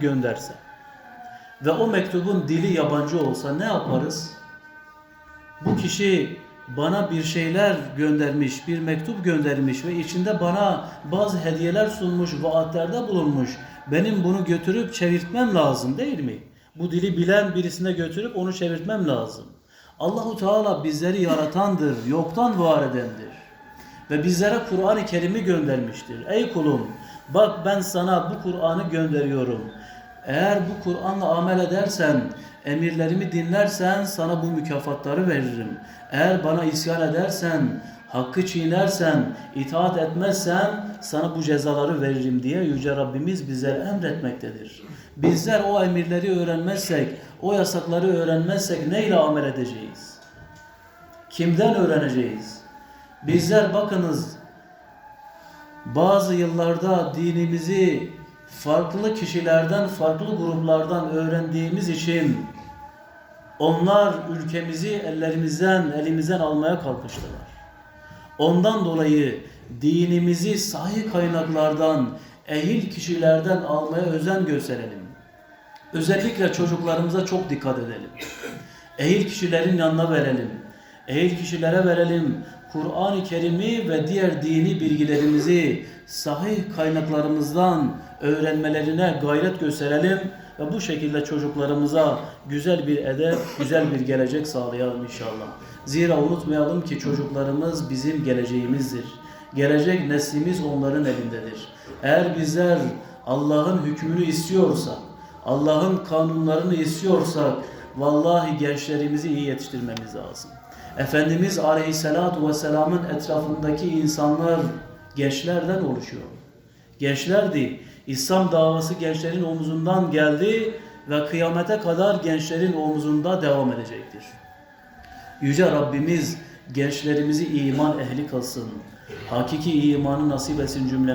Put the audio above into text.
gönderse ve o mektubun dili yabancı olsa ne yaparız? Bu kişi bana bir şeyler göndermiş, bir mektup göndermiş ve içinde bana bazı hediyeler sunmuş, vaatlerde bulunmuş. Benim bunu götürüp çevirtmem lazım değil mi? Bu dili bilen birisine götürüp onu çevirtmem lazım. Allahu Teala bizleri yaratandır, yoktan var edendir. Ve bizlere Kur'an-ı Kerim'i göndermiştir. Ey kulum bak ben sana bu Kur'an'ı gönderiyorum. Eğer bu Kur'an'la amel edersen, emirlerimi dinlersen sana bu mükafatları veririm. Eğer bana isyan edersen, hakkı çiğnersen, itaat etmezsen sana bu cezaları veririm diye Yüce Rabbimiz bizlere emretmektedir. Bizler o emirleri öğrenmezsek, o yasakları öğrenmezsek neyle amel edeceğiz? Kimden öğreneceğiz? Bizler bakınız bazı yıllarda dinimizi farklı kişilerden, farklı gruplardan öğrendiğimiz için onlar ülkemizi ellerimizden, elimizden almaya kalkıştılar. Ondan dolayı dinimizi sahih kaynaklardan, ehil kişilerden almaya özen gösterelim. Özellikle çocuklarımıza çok dikkat edelim. Ehil kişilerin yanına verelim. Ehil kişilere verelim. Kur'an-ı Kerim'i ve diğer dini bilgilerimizi sahih kaynaklarımızdan öğrenmelerine gayret gösterelim ve bu şekilde çocuklarımıza güzel bir edep, güzel bir gelecek sağlayalım inşallah. Zira unutmayalım ki çocuklarımız bizim geleceğimizdir. Gelecek neslimiz onların elindedir. Eğer bizler Allah'ın hükmünü istiyorsak, Allah'ın kanunlarını istiyorsak vallahi gençlerimizi iyi yetiştirmemiz lazım. Efendimiz Aleyhisselatü Vesselam'ın etrafındaki insanlar gençlerden oluşuyor. Gençlerdi. İslam davası gençlerin omuzundan geldi ve kıyamete kadar gençlerin omuzunda devam edecektir. Yüce Rabbimiz gençlerimizi iman ehli kılsın. Hakiki imanı nasip etsin cümlemize.